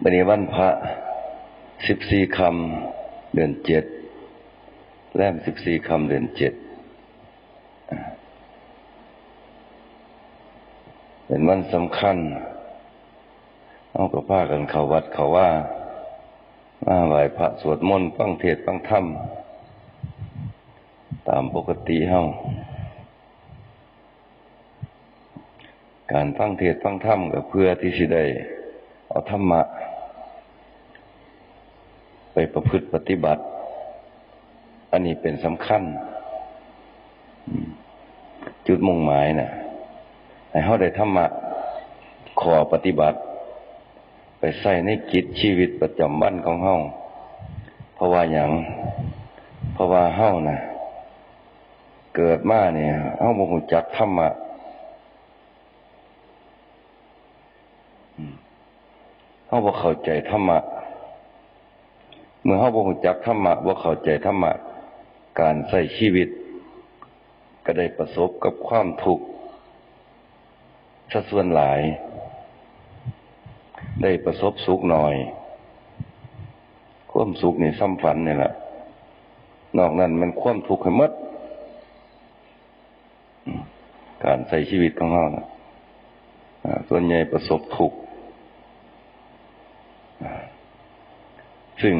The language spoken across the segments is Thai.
บันนี้วันพระสิบสี่คำเดือนเจ็ดแรมสิบสี่คำเดือนเจ็ดเป็นวันสำคัญ เอากับผ้ากันเขาวัดเขาว่ามาไหว้พระสวดมนต์ฟังเทศฟังธรรม ตามปกติเฮา การฟังเทศฟังธรรมก็เพื่อที่สิได้เอาธรรมะ ไปประพฤติปฏิบัติ อันนี้เป็นสำคัญ จุดมุ่งหมายนะ่ะให้เฮาได้ธรรมะขอปฏิบัติ ไปใส่ในกิจชีวิตประจำวันของเฮาเพราะว่าอย่างเพราะว่าเฮานะ่ะ เกิดมาเนี่ยเฮาบ่ฮู้จักธรรมะ เฮาบ่เข้าใจธรรมะเมื่อเฮาบ่ฮู้จักธรรมะบ่เข้าใจธรรมะการใช้ชีวิต ก็ได้ประสบกับความทุกข์ซะส่วนหลาย ได้ประสบสุขหน่อย ความสุขนี่ซ้ำฝันนี่แหละนอกนั้นมันความทุกข์ให้หมดการใช้ชีวิตของเรานะส่วนใหญ่ประสบทุกข์ ซึ่ง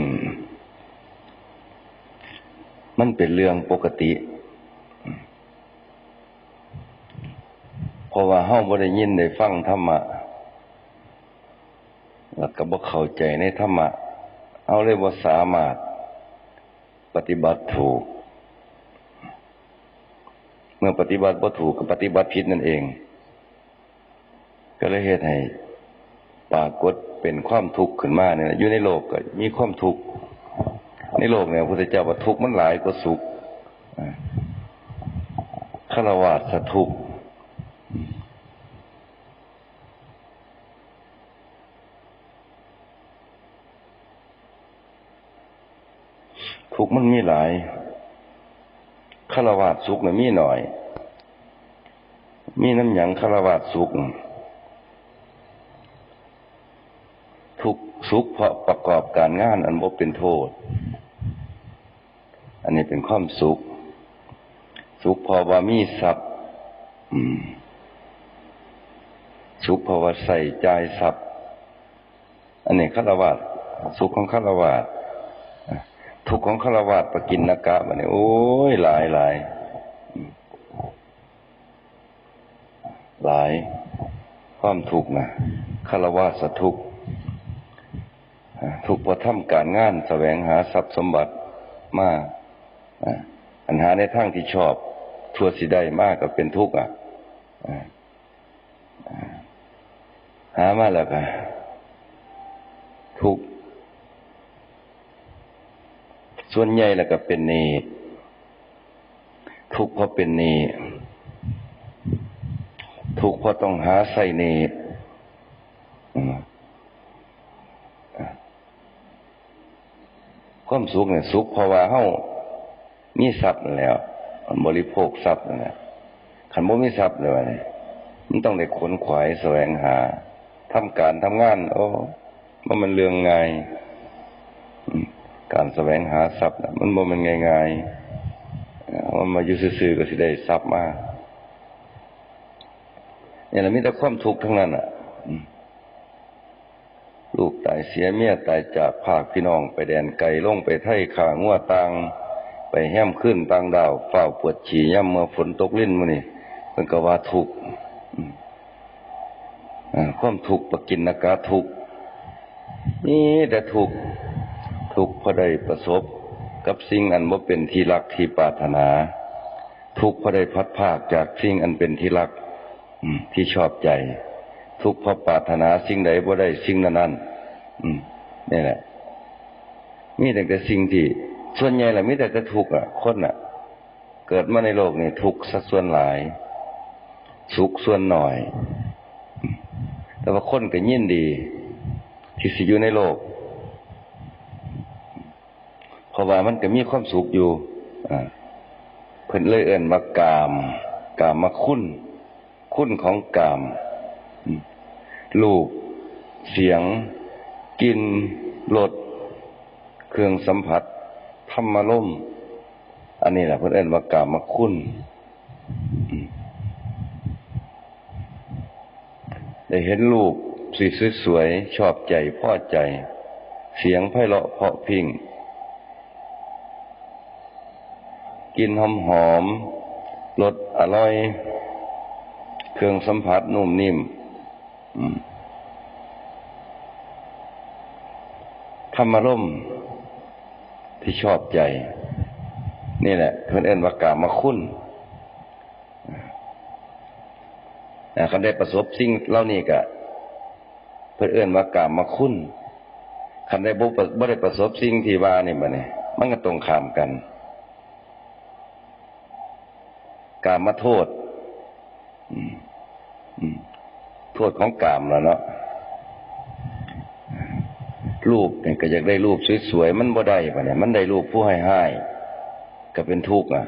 มันเป็นเรื่องปกติ เพราะว่าเฮาบ่ได้ยินได้ฟังธรรมะแล้วก็บ่เข้าใจในธรรมะเฮาเลยบ่สามารถปฏิบัติถูก เมื่อปฏิบัติบ่ถูกก็ปฏิบัติผิดนั่นเอง ก็เลยเฮ็ดให้ปรากฏ เป็นความทุกข์ขึ้นมาเนี่ยอยู่ในโลกก็มีความทุกข์ในโลกเนี่ยพระพุทธเจ้าว่าทุกข์มันหลายกว่าสุขฆราวาสทุกข์ทุกข์มันมีหลายฆราวาสสุขเนี่ยมีหน่อย มีน้ำหยังฆราวาสสุข ทุก สุขเพราะประกอบการงานอันบ่เป็นโทษ อันนี้เป็นความสุข สุขเพราะว่ามีทรัพย์สุขเพราะว่าใส่ใจทรัพย์ อันนี้ฆราวาสสุขของฆราวาสทุกข์ของฆราวาสประกินนากะมันนี่โอ้ยหลายหลายหลายความทุกข์นะฆราวาสทุกข์ ทุกข์เพราะทำการงานแสวงหาทรัพย์สมบัติมากอันหาในทางที่ชอบ ทั่วสิได้มากก็เป็นทุกข์อะหามาแล้วก็ทุกข์ส่วนใหญ่แล้วก็เป็นเนทุกข์เพราะเป็นเนทุกข์เพราะต้องหาใส่เน ความสุขเนี่ยสุขเพราะว่าเฮามีทรัพย์นั่นแล้วบริโภคทรัพย์นั่นแหละขันบ่มีทรัพย์เลยเนี่ยมันต้องได้ขนขวายแสวงหาทำการทำงาน โอ้มันมันเรื่องง่ายการแสวงหาทรัพย์มันบ่มันง่ายๆมันมาอยู่ซื่อๆก็สิได้ทรัพย์มาเนี่ยเรามีแต่ความทุกข์ทั้งนั้นอะ ลูกตายเสียเมียตายจากภาคพี่น้องไปแดนไกลลงไปไทยขางัวตังไปแห้มขึ้นตังดาวเฝ้าปวดฉี่ย่ำเมื่อฝนตกลิ้นมันนี่มันก็ว่าทุกข์ความทุกข์ประกินนากาทุกข์นี่แต่ทุกข์ทุกข์เพราะได้ประสบ กับสิ่งอันว่าเป็นที่รักที่ปรารถนา ทุกข์เพราะได้พัดภาคจากสิ่งอันเป็นที่รักที่ชอบใจ ทุกข์เพราะปรารถนาสิ่งใดว่าได้สิ่งนั้น นั้นนี่แหละ มีแต่แต่สิ่งที่ ส่วนใหญ่แหละมีแต่จะทุกข์อะ คนอะ เกิดมาในโลกนี่ทุกข์สัดส่วนหลาย สุขส่วนหน่อย แต่ว่าคนก็ยินดี ที่สิอยู่ในโลกเพราะว่ามันก็มีความสุขอยู่เพิ่นเลยเอิ่นมากาม กามมาคุณคุณของกามรูปเสียง กลิ่นรสเครื่องสัมผัสธรรมารมอันนี้แหละเพื่อนเอิ้นว่ากามคุณได้เห็นรูปสีสวยๆชอบใจพอใจ เสียงไพเราะเพราะพิงกินหอมหอมๆรสอร่อย เครื่องสัมผัสนุ่มนิ่มอืม ธรรมารมที่ชอบใจ นี่แหละเพื่อนเอิ้นว่ากามคุณอ่าได้ประสบสิ่งเหล่านี้ก็เพื่อนเอิ้นว่ากามคุณคันได้บ่ประบ่ได้ประสบสิ่งที่ว่านี่บัดนี้มันก็ตรงข้ามกัน กามาโทษโทษของกามแล้วเนาะ รูปเนี่ยก็อยากได้รูปสวยๆมันบ่ได้ปะเนี่ยมันได้รูปผู้ให้ให้ก็เป็นทุกข์อะ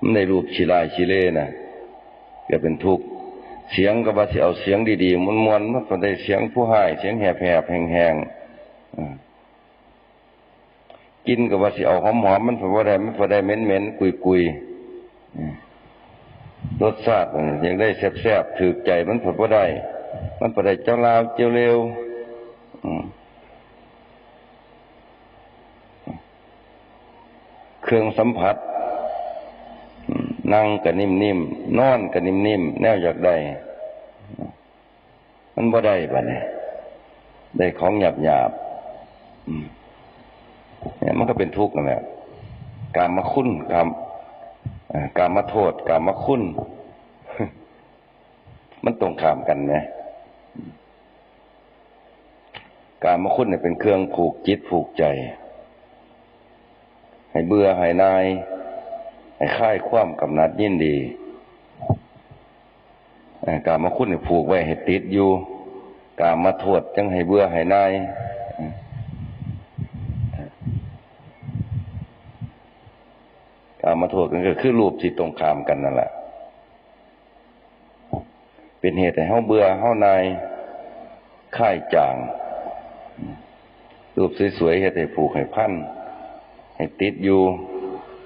มันได้รูปชิลายชิเล่น่ะก็เป็นทุกข์เสียงก็ว่าสิเอาเสียงดีๆมวนๆมันก็ได้เสียงผู้ให้เสียงแหบๆแห้งๆกินก็ว่าสิเอาหอมๆมันพอได้มันพอได้เหม็นๆกุยๆรสชาติมันอยากได้แซ่บๆถูกใจมันพอได้ มันพอได้เจ้าลาวเจ้าเร็ว เครื่องสัมผัสนั่งก็นิ่มๆนอนก็นิ่มๆแนวอยากได้ มันบ่ได้ปะเนี่ยได้ของหยาบหยาบๆเนี่ยมันก็เป็นทุกข์นั่นแหละกามมาคุ้นกามกามมาโทษ กามมาคุ้น มันตรงข้ามกันไหม การมคุณเนี่ยเป็นเครื่องผูกจิตผูกใจ ให้เบื่อให้นาย ให้ค่ายความกำนัดยินดีการมคุณเนี่ยผูกไว้ให้ติดอยู่การมาโทษจังให้เบื่อให้นายการมาโทษกันก็คือรูปที่ตรงข้ามกันนั่นแหละเป็นเหตุให้เฮาเบื่อเฮานายค่ายจาง รูปสวยๆเฮ็ดให้ผูกให้พันให้ติดอยู่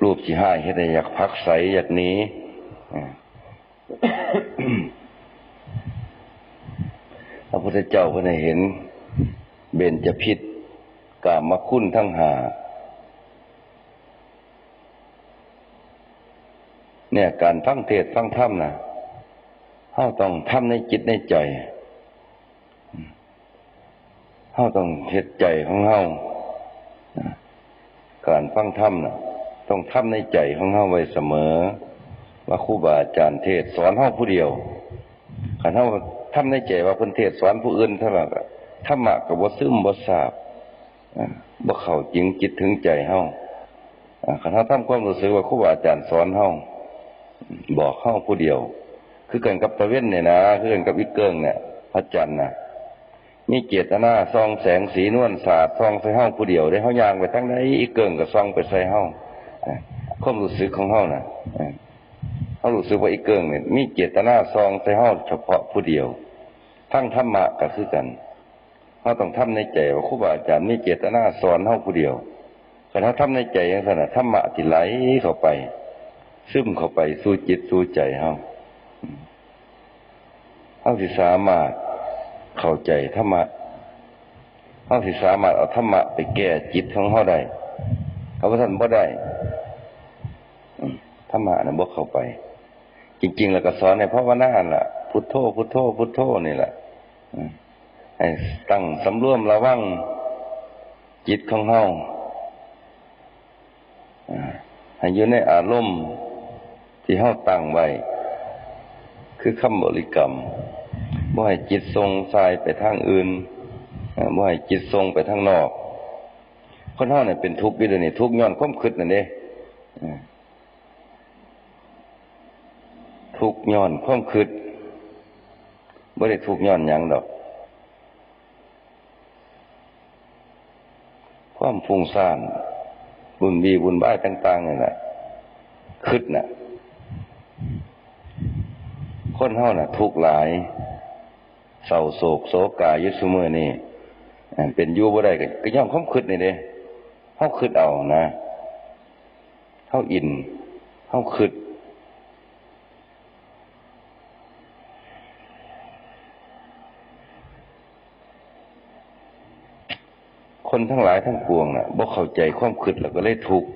รูปที่ห้าเฮ็ดให้อยากพักใสอยากหนีพระพุทธเจ้าเพิ่นให้เห็น เบญจพิษกามคุณทั้งหาเนี่ยการฟังเทศน์ฟังธรรมนะเฮาต้องทำในจิตในใจ เฮาต้องเฮ็ดใจของเฮาการฟังธรรมน่ะต้องทำในใจของเฮาไว้เสมอ ว่าครูบาอาจารย์เทศสอนเฮาผู้เดียวคันเฮาทำในใจว่าเพิ่นเทศสอนผู้อื่นเท่านั้นธรรมะก็บ่ซึมบ่ทราบบ่เข้าจริงจิตถึงใจเฮาอ่าคันเฮาทำความรู้สึกว่าครูบาอาจารย์สอนเฮาบอกเฮาผู้เดียว คือกันกับตะเว้นเนี่ยนะคือกันกับอีเกิงเนี่ยพระจันทร์น่ะ มีเจตนาซองแสงสีนวลสาดซองใส่เฮาผู้เดียวได้เฮายางไปทั้งใดอีกเกิงก็ซองไปใส่เฮาอ่าความรู้สึกของเฮาน่ะอ่าเฮารู้สึกว่าอีกเกิงเนี่ยมีเจตนาซองใส่เฮาเฉพาะผู้เดียว ทั้งธรรมะก็คือกันเฮาต้องทำในใจว่าครูบาอาจารย์มีเจตนาสอนเฮาผู้เดียวแต่ถ้าทำในใจจังซั่นธรรมะที่ไหลเข้าไป ซึมเข้าไปสู่จิตสู่ใจเฮาอืมเฮาสิสามารถ เข้าใจธรรมะเขาสิสามารถเอาธรรมะไปแก้จิตของเขาได้เขาว่าท่านบ่ได้ธรรมะนะบ่เข้าไป จริง ๆ แล้วก็สอนในภาวนาล่ะ พุทโธพุทโธพุทโธนี่แหละให้ตั้งสำรวมระวังจิตของเฮาอ่าให้อยู่ในอารมณ์ที่เฮาตั้งไว้ คือคำบริกรรม บ่ให้จิตทรงสายไปทางอื่นบ่ให้จิตทรงไปทางนอกคนเฮาเนี่ยเป็นทุกข์อยู่เดี๋ยวนี้ทุกข์ย้อนความคิดนั่นเอ่าทุกข์ย้อนความคิดบ่ได้ทุกข์ย้อนยังดอก ความฟุ้งซ่านบุญบีบุญบ้ายต่างๆนี่แหละคิดน่ะ คนเฮาน่ะ ทุกข์หลาย เศร้าโศกโศกาอยู่ซุมื้อนี่เป็นยู่บ่ได้ก็ก็ย่อมความคิดนี่เด้เฮาคิดเอานะเฮาอินเฮาคิดคนทั้งหลายทั้งปวงน่ะบ่เข้าใจความคิดแล้วก็เลยทุกข์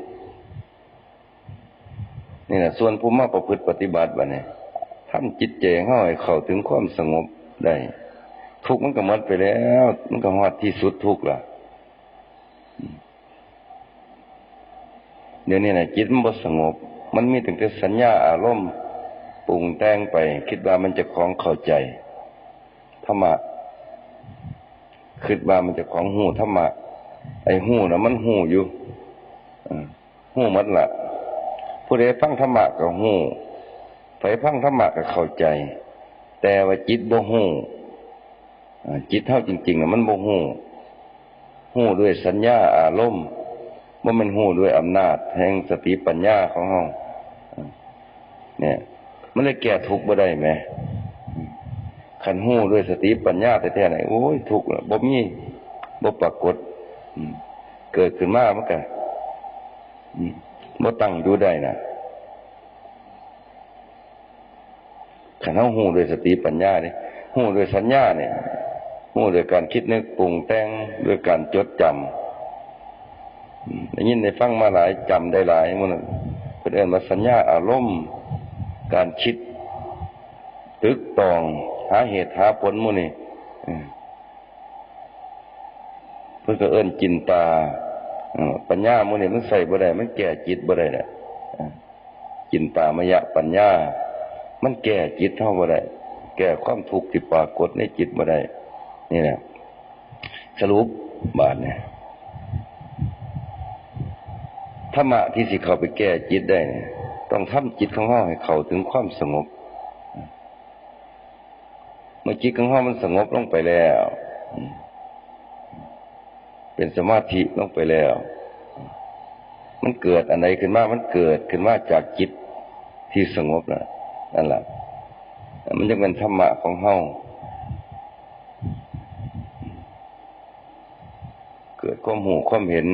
นี่แหละส่วนผู้มาประพฤติปฏิบัติบัดนี้ทำจิตใจของเฮาให้เข้าถึงความสงบ ได้ ทุกมันก็หมดไปแล้ว มันก็ฮอดที่สุดทุกล่ะเดี๋ยวนี้น่ะจิตมันบสงบ มันมีตั้งแต่สัญญาอารมณ์ปรุงแต่งไป คิดว่ามันจะของเข้าใจธรรมะคิดว่ามันจะของหูธรรมะไอ้หูนะมันหูอยู่หูมันละผู้ใดฟังธรรมะก็หูไปฟังธรรมะก็เข้าใจ แต่ว่าจิตบ่หูจิตเท่าจริงๆมันบ่หูหูด้วยสัญญาอารมณ์บ่แมันหูด้วยอำนาจแห่งสติปัญญาของเฮาอ่าเนี่ย มันเลยแก้ทุกข์บ่ได้แหมขันหูด้วยสติปัญญาแต่แท้ๆไหนโอ้ยทุกข์ละบ่มีบ่ปรากฏเกิดขึ้นมาเมันก็อืมบ่ตั้งอยู่ได้น่ะ ขันเฮาหูด้วยสติปัญญาเนี่ยหูด้วยสัญญาเนี่ยหูด้วยการคิดนึกปรุงแต่งด้วยการจดจำได้ยินได้ฟังมาหลายจำได้หลายมันเพิ่นเอิ้นว่าสัญญาอารมณ์ การคิดตึกตองหาเหตุหาผลมูนี่เพิ่นก็เอิ้นจินตาปัญญามูนี่มันใส่บ่ได้มันแก้จิตบ่ได้น่ะอ่าจินตามยะปัญญา มันแก้จิตเฮาบ่ได้แก้ความทุกข์ที่ปรากฏในจิตบ่ได้นี่แหละสรุปบาดเนี่ยธรรมะที่สิเข้าไปแก้จิตได้เนี่ยต้องทำจิตของเฮาให้เข้าถึงความสงบ เมื่อจิตของเฮามันสงบลงไปแล้ว เป็นสมาธิลงไปแล้ว มันเกิดอันใดขึ้นมา มันเกิดขึ้นมาจากจิตที่สงบนะ นั่นแหละมันจะเป็นธรรมะของเฮาเกิดความหูความเห็น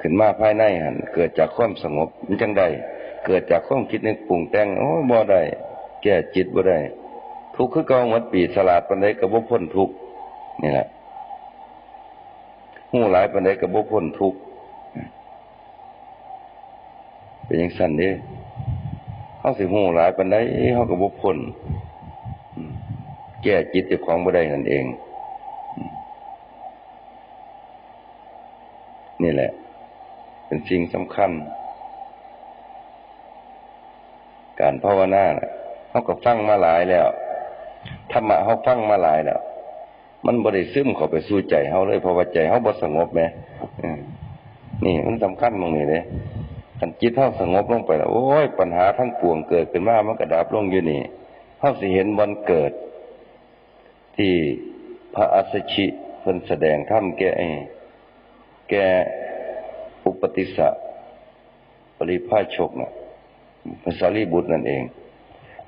ขึ้นมาภายในหันเกิดจากความสงบมันจังได้เกิดจากความคิดนึกปรุงแต่งโอ้บ่ได้แก้จิตบ่ได้ทุกข์คือเก่าหมดปีสลาดปานใดก็บ่พ้นทุกข์นี่แหละหูหลายปานใดก็บ่พ้นทุกข์เป็นจังซั่นเด้ เฮาสิหูหลายปานใดเฮาก็บ่พ้นอืมแก้จิตเจ้าของบ่ได้นั่นเอง นี่แหละ เป็นสิ่งสำคัญ การภาวนาเฮาก็ฟังมาหลายแล้วธรรมะเฮาฟังมาหลายแล้วมันบ่ได้ซึมเข้าไปสู่ใจเฮาเลยเพราะว่าใจเฮาบ่สงบแหมนี่มันสำคัญตรงนี้เด้ คันจิตเฮาสงบลงไปแล้วโอ้ยปัญหาทั้งปวงเกิดขึ้นมามันก็ดับลงอยู่นี่เฮาสิเห็นวันเกิด ที่พระอัสสชิเพิ่นแสดงธรรมแก่ไอ้แก่อุปติสสะปริภาชกน่ะพระสารีบุตรนั่นเอง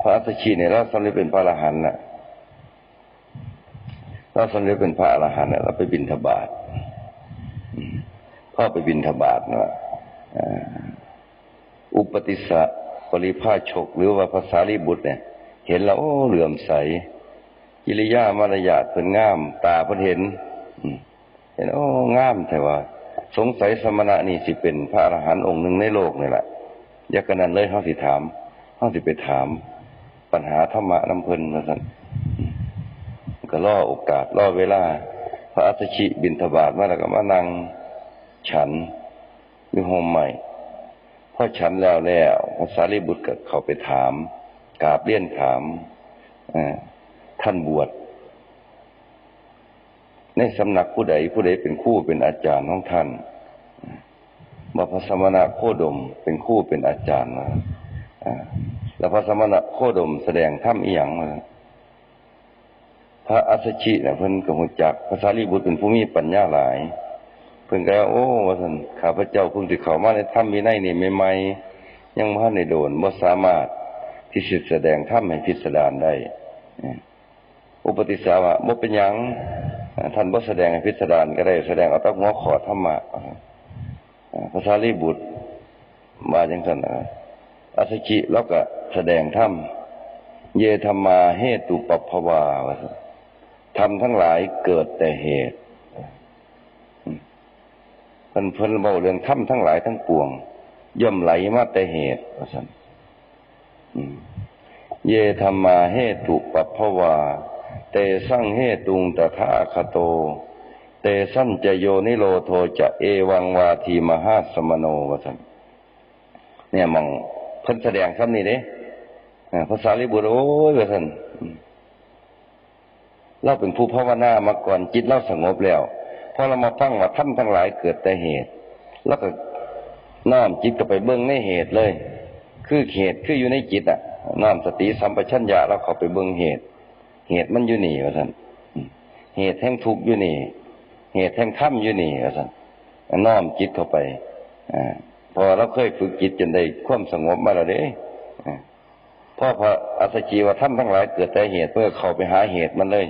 พระอัสสชิเนี่ยเราสำเร็จเป็นพระอรหันต์น่ะเราสำเร็จเป็นพระอรหันต์น่ะเราไปบิณฑบาตอืมพ่อไปบิณฑบาตเนาะ อุปติสสะปริภาชก หรือว่าภาษาลีบุตรเนี่ย เห็นแล้วโอ้เหลื่อมใสกิริยามารยาทเพิ่นงาม ตาเพิ่นเห็นเห็นโอ้งามแต่ว่า สงสัยสมณะนี่สิเป็นพระอรหันต์องค์หนึ่งในโลกนี่แหละยากกันนั้นเลยเขาสิถามเขาสิไปถาม ปัญหาธรรมะน้ำเพิ่นมาสั่นก็ล่อโอกาสล่อเวลา พระอัสสชิบินทบาทมาแล้วก็มานั่งฉันอยู่โฮมใหม่ อฉันแล้วแล้วพระสารีบุตรก็เขาไปถามกราบเรียนถามท่านบวชในสำนักผู้ใดผู้ใดเป็นคู่เป็นอาจารย์ของท่านมาพระสมณะโคดมเป็นคู่เป็นอาจารย์มาอ่าแล้วพระสมณะโคดมแสดงธรรมอีหยังมาพระอัสชิเนี่ยเพิ่นก็ฮู้จักภาษาลีบุตรเป็นผู้มีปัญญาหลาย พิ่นก็โอ้ว่าซั่นข้าพเจ้าเพิ่งสิเข้ามาในธรรมวินัยนี่ใหม่ๆยังบ่ทันได้โดนบ่สามารถที่สิแสดงธรรมให้พิสดารได้อุปติสาวะบ่เป็นหยังท่านบ่แสดงให้พิสดารก็ได้ แสดงเอาตั้งหัวขอธรรมะภาษาลีบุตรมาจังซั่นอัสสชิแล้วก็แสดงธรรมเยธรรมาเหตุปปภวาว่าซั่นธรรมทั้งหลายเกิดแต่เหตุ พิ่นเพิ่นเว้าเรื่องธรรมทั้งหลายทั้งปวง ย่อมไหลมาแต่เหตุว่าซั่นเยธรรมาเหตุปัปภวา เตสังเหตุงตถาคโต เตสัญจโยนิโรโทจะเอวังวาทีมหาสมโนว่าซั่นเนี่ยมองเพิ่นแสดงคำนี้เด้ภาษาลิบุตรโอ้ยว่าท่านเราเป็นผู้ภาวนามาก่อนจิตเราสงบแล้ว พอเรามาฟังว่าท่านทั้งหลายเกิดแต่เหตุ แล้วก็น้อมจิตก็ไปเบิ้งในเหตุเลย คือเหตุคืออยู่ในจิตอะน้อมสติสัมปชัญญะแล้วเข้าไปเบิ้งเหตุ เหตุมันอยู่นี่ว่าท่านเหตุแห่งทุกข์อยู่นี่ เหตุแห่งถ้ำอยู่นี่ว่าท่านน้อมจิตเข้าไปอ่พอเราเคยฝึกจิตจนได้ความสงบมาแล้วเด้อ่าพ่อพระอัสสชีว่าท่านทั้งหลายเกิดแต่เหตุเพื่อเข้าไปหาเหตุมันเลย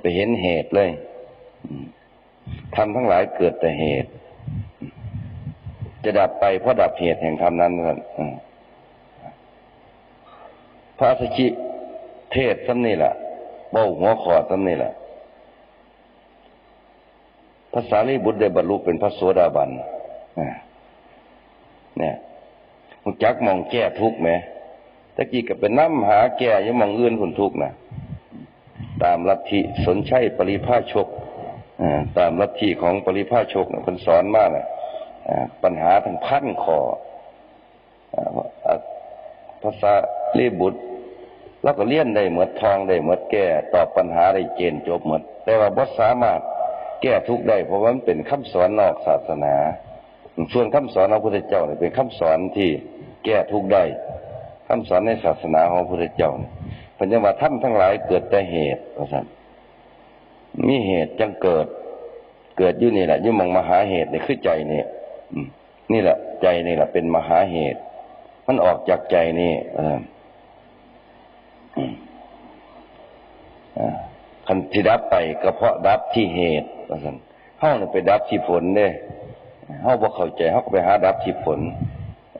ไปเห็นเหตุเลย อืม ทำทั้งหลายเกิดแต่เหตุ จะดับไปเพราะดับเหตุแห่งธรรมนั้นนั่นพระอัสสชิเทศซ้ำนี่แหละเบ้าหัวขอดซ้ำนี่แหละภาษาลีบุตรได้บรรลุเป็นพระโสดาบันเนี่ยมุจักมองแก้ทุกข์ไหมตะกี้ก็เป็นน้ำหาแก่ยังมองเอื่นคนทุกข์นะตามลัทธิสนชัยปริภาชก ตามลัทธิของปริภาชกคนสอนมากปัญหาทั้งพันคอภาษาลีบุตรเราก็เลี่ยนได้เหมือดทองได้เหมือดแก่ตอบปัญหาได้เจนจบหมดแต่ว่าบ่สามารถแก้ทุกได้ เพราะว่ามันเป็นคำสอนนอกศาสนา ส่วนคำสอนของพระพุทธเจ้าเนี่ยเป็นคำสอนที่แก้ทุกได้คำสอนในศาสนาของพระพุทธเจ้าเนี่ยเพันยังว่าท่านทั้งหลายเกิดแต่เหตุว่าซั่น มีเหตุจังเกิด เกิดอยู่นี่แหละอยุ่มองมหาเหตุนี่คือใจนี่นี่แหละ ใจนี่แหละเป็นมหาเหตุ มันออกจากใจนี่เออคันที่ดับไปก็เพราะดับที่เหตุว่าซั่นเฮาเนี่ไปดับที่ผลเด้เฮาบ่เข้าใจเฮาไปหาดับที่ผล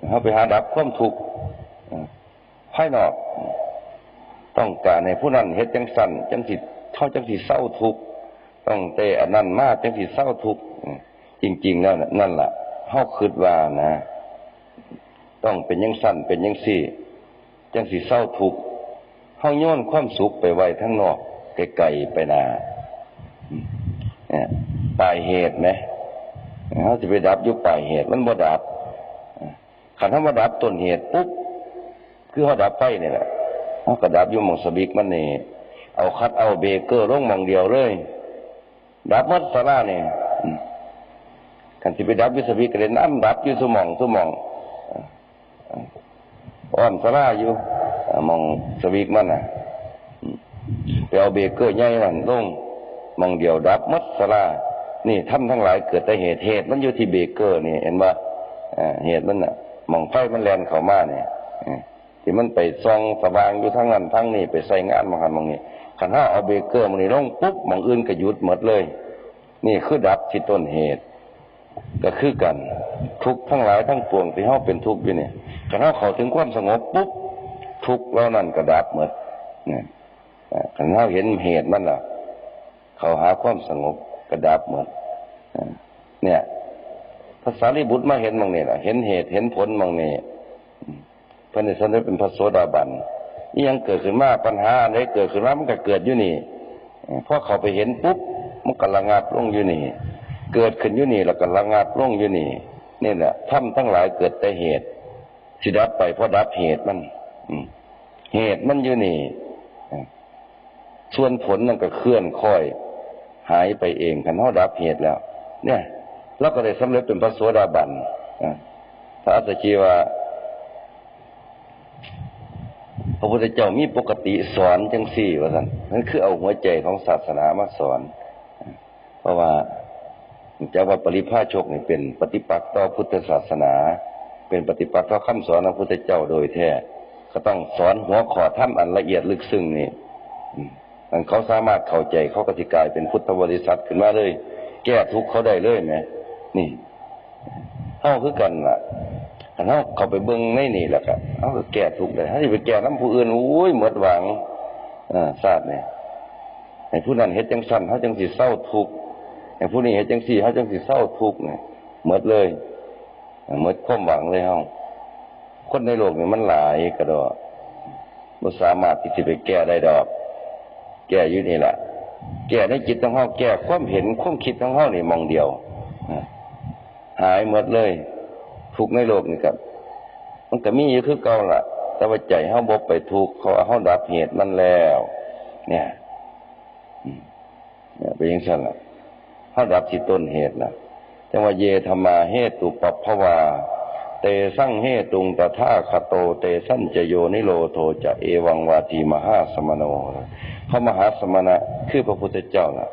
เฮาไปหาดับความทุกข์ภายนอก ต้องการให้ผู้นั้นเฮ็ดจังสั่นจังสิ เขาจังสิเศร้าทุกข์ต้องเตะอันนั้นมากจังสิเศร้าทุกข์จริง ๆ แล้วน่ะนั่นล่ะเฮาคิดว่านะ ต้องเป็นจังสั่นเป็นจังสี่จังสิเศร้าทุกข์เฮาโยนความสุขไปไว้ทั้งนอกไกลๆไปนาอืมเนี่ยปลายเหตุไหมเฮาจะไปดับยู่ปลายเหตุมันบ่ดับขันธรรมดับต้นเหตุปุ๊บคือเขาดับไฟนี่แหละเขาก็ดับยู่หมองสบิกมันนี่ เอาคัดเอาเบเกอร์ลงมองเดียวเลย ดับมัดสาราเนี่ยกันที่ไปดับสบิกก็เลยน้ำดับอยู่สมองสมองอ้อมสาราอยู่มองสบิกมันน่ะไปเอาเบเกอร์ใหญ่นั่นลงมองเดียวดับมัดสารานี่ทำทั้งหลายเกิดแต่เหตุเหตุมันอยู่ที่เบเกอร์นี่เห็นว่าเหตุมันน่ะมองไฟมันแลนเข้ามาเนี่ยที่มันไปซองสว่างอยู่ทั้งนั้นทั้งนี้ไปใส่งานบางคันบางนี้ ขันห้าเอาเบเกอร์มันนี่ลงปุ๊บมองอื่นก็หยุดหมดเลย นี่คือดับที่ต้นเหตุ ก็คือกันทุกทั้งหลายทั้งปวงที่เฮาเป็นทุกข์อยู่เนี่ยขันห้าเขาถึงความสงบปุ๊บทุกข์แล้วนั่นก็ดับหมดเนี่ยขันห้าเห็นเหตุมันล่ะ เขาหาความสงบก็ดับหมดเนี่ยภาษาลิบุตรมาเห็นบางนี่แหละเห็นเหตุเห็นผลบางนี่พระนิสันเป็นพระโสดาบัน ยังเกิดขึ้นมาปัญหาอะไรเกิดขึ้นมามันก็เกิดอยู่นี่พอเขาไปเห็นปุ๊บมันก็ระงับลงอยู่นี่ เกิดขึ้นอยู่นี่แล้วก็ระงับลงอยู่นี่นี่แหละทำทั้งหลายเกิดแต่เหตุสิดับไปเพราะดับเหตุมันเหตุมันอยู่นี่ส่วนผลนั่นก็เคลื่อนค่อย หายไปเองคันเขาดับเหตุแล้ว เนี่ยแล้วก็ได้สำเร็จเป็นพระโสดาบันพระอัสสชีว่า พระพุทธเจ้ามีปกติสอนจังสี่ว่าสันนั่นคือเอาหัวใจของศาสนามาสอน เพราะว่าเจ้าว่าปริพาชกนี่เป็นปฏิปักษ์ต่อพุทธศาสนา เป็นปฏิปักษ์ต่อคำสอนของพระพุทธเจ้าโดยแท้ก็ต้องสอนหัวขอถ้ำอันละเอียดลึกซึ้งนี่มันเขาสามารถเข้าใจเขาก็สิกายเป็นพุทธบริษัทขึ้นมาเลย แก้ทุกข์เขาได้เลยไหมนี่เฮาคือกันล่ะ ถ้าเฮาเข้าไปเบิ่งในนี่แหละก็เฮาแก้ทุกข์ได้ถ้าสิไปแก้น้ำผู้อื่นโอ้ยหมดหวังอ่าทราบเนี่ยให้ผู้นั้นเฮ็ดจังซั่นเฮาจังสิเศร้าทุกข์ให้ผู้นี้เฮ็ดจังซี่เฮาจังสิเศร้าทุกข์เนี่ยหมดเลยหมดความหวังเลยเฮาคนในโลกนี่มันหลายกระดอกบ่สามารถที่สิไปแก้ได้ดอก แก้อยู่นี่แหละแก้ในจิตของเฮาแก้ความเห็นความคิดของเฮานี่มองเดียวหายหมดเลย ทุกข์ในโลกนี่ครับ มันก็มีอยู่คือเก่าล่ะแต่ว่าใจเฮาบ่ไปทุกข์เขาเอาเฮาดับเหตุมันแล้ว เนี่ยเนี่ยเป็นย่างนั้นล่ะเฮาดับที่ต้นเหตุนะจังว่าเยธรรมาเหตุปปภวาเตสั่งเหตุงตถาคโต เตสัญจโยนิโรโทจะเอวังวาทีมหาสมโนพระมหาสมณะคือพระพุทธเจ้าน่ะ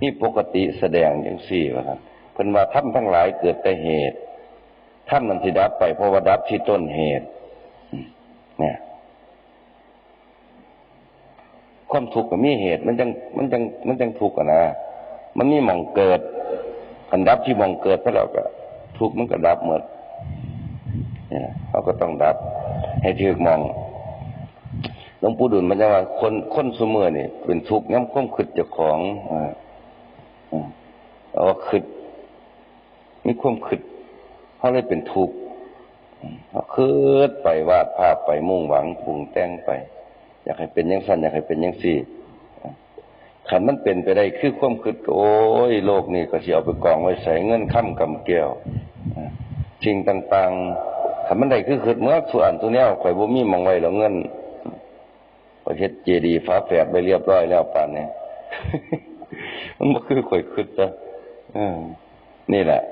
นี่ปกติแสดงอย่างสี่ว่าท่านเพิ่นว่าท่านทั้งหลายเกิดแต่เหตุ ท่านนั้นสิดับไปเพราะว่าดับที่ต้นเหตุ เนี่ย ความทุกข์ก็มีเหตุ มันจังมันจังมันจังทุกข์นะมันมีมองเกิดอันดับที่มองเกิดพระเราก็ทุกข์มันก็ดับหมดเนี่ยเขาก็ต้องดับ ให้ถือมองหลวงปู่ดุลมันจะว่า คนคนสมือนี่เป็นทุกข์ย้ำความขึ้นเจ้าของอ่าอ่าเอาขึ้นมีความขึ้น เขาเลยเป็นทุกข์เขาคืดไปวาดภาพไปมุ่งหวังปรุงแต่งไป อยากให้เป็นยังสั้นอยากให้เป็นยังสี่ขันมันเป็นไปได้คือความคิดโอ้ยโลกนี่ก็สิเอาไปกองไว้ใส่เงินค่ำกำเกลียวสิ่งต่างๆขันมันได้คือคิดเมื่อส่วนตัวเนี้ยข่อยบ่มีมองไว้แล้วเงินประเทศเจดีฟ้าแฝดไปเรียบร้อยแล้วป่านนี้มันบ่คือข่อยคิดจ้ะนี่แหละ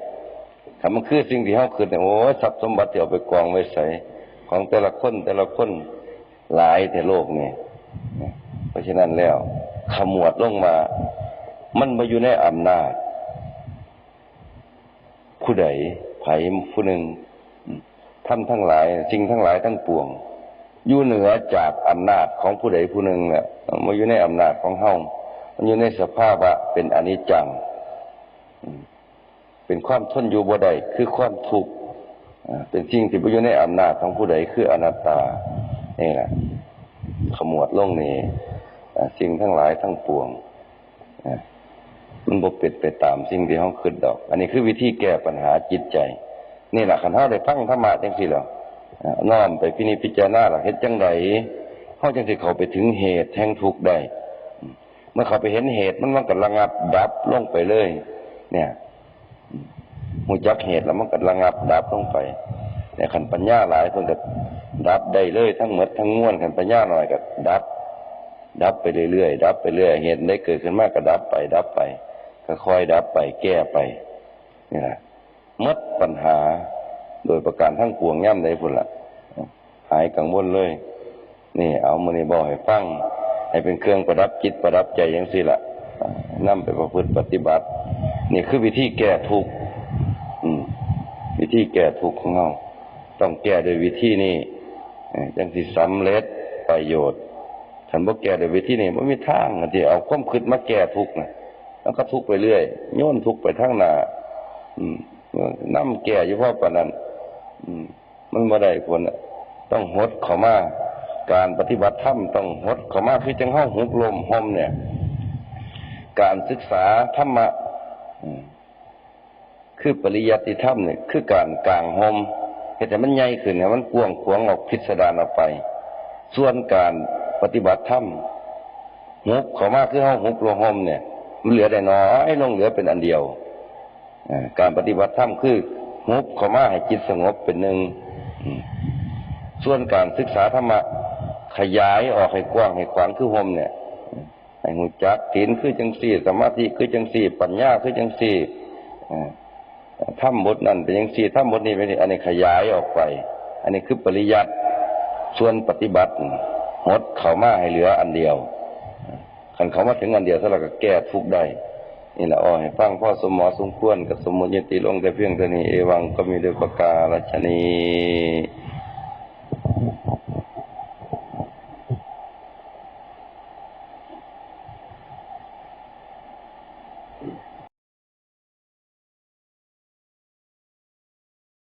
ถ้ามันคือสิ่งที่เฮาคิดเนี่ยโอ้ทรัพย์สมบัติที่เอาไปกองไว้ใส่ของแต่ละคนแต่ละคนหลายแต่โลกนี่เพราะฉะนั้นแล้ว ขมวดลงมา มันมาอยู่ในอำนาจผู้ใดไผผู้หนึ่งท่านทั้งหลายสิ่งทั้งหลายทั้งปวง อยู่เหนือจากอำนาจของผู้ใดผู้หนึ่งเนี่ยมาอยู่ในอำนาจของเฮามันอยู่ในสภาพะเป็นอนิจจัง เป็นความทนอยู่บ่ได้คือความทุกข์เป็นสิ่งที่บ่อยู่ในอำนาจของผู้ใดคืออนัตตานี่แหละขมวดลงนี่สิ่งทั้งหลายทั้งปวงมันบ่เป็นไปตามสิ่งที่เฮาคิดดอก อันนี้คือวิธีแก้ปัญหาจิตใจ นี่แหละคันเฮาได้ฟังธรรมะจังซี่แล้วอ่าน้อมไปพินิจพิจารณาล่ะเฮ็ดจังไดเฮาจังสิเขาไปถึงเหตุแห่งทุกข์ได้ เมื่อเขาไปเห็นเหตุมันมันก็ระงับดับลงไปเลย เนี่ย หูจักเหตุแล้วมันก็ระงับดับลงไปแต่ขันปัญญาหลายเพิ่นก็ดับได้เลยทั้งหมดทั้งมวลขันปัญญาหน่อยก็ดับ ดับไปเรื่อยๆดับไปเรื่อยเหตุได้เกิดขึ้นมากก็ดับไป ดับไป ก็ค่อยดับไปแก้ไปนี่แหละมดปัญหาโดยประการทั้งปวงย่ำได้พุ่นละหายกังวลเลย นี่ เอามือนี่บอกให้ฟังให้เป็นเครื่องประดับจิตประดับใจอย่างสิละนํไปประพฤติปฏิบัติ นี่คือวิธีแก้ทุกข์ ธีแก้ทุกข์ของเราต้องแก้โดยวิธีนี้เอ่อจังสิสำเร็จประโยชน์ฉันบ่แก้โดยวิธีนี้บ่มีทางที่เอาความคิดมาแก้ทุกข์นะแล้วก็ทุกข์ไปเรื่อยโยนทุกข์ไปทางหน้าอืมนํแก้อยู่เพาะปานนั้น อืม มันบ่ได้ผลอะต้องหดเข้ามาการปฏิบัติธรรมต้องหดเข้ามาคือจังเฮาหุบลมห่มเนี่ย การศึกษาธรรมะอืม คือปริยัติธรรมเนี่ยคือการกลางหมเห็นแต่มันใหญ่ขึ้นเนี่ยมันกว้างขวางออกพิสดารออกไป ส่วนการปฏิบัติธรรมหุบเขามาคือห้องหุบลงหมเนี่ยมันเหลือได้น้อยลงเหลือเป็นอันเดียวอการปฏิบัติธรรมคือหุบเขามาให้จิตสงบเป็นหนึ่งส่วนการศึกษาธรรมะขยายออกให้กว้างให้ขวางคือหมเนี่ยให้หูจักศีลคือจังสี่ สมาธิคือจังสี่ ปัญญาคือจังสี่ ถ้ำบทนั่นเป็นอย่างสี่ถ้ำบทนี้เป็นอันนี้ขยายออกไป อันนี้คือปริยัติส่วนปฏิบัติหดเขามาให้เหลืออันเดียวขันเขามาถึงอันเดียวถ้าเราก็แก้ทุกได้นี่แหละอ้อให้ฟังพ่อสมหมอสมควรกับสมมติยติลงแต่เพียงเท่านี้เอวังก็มีด้วยประกาศชนี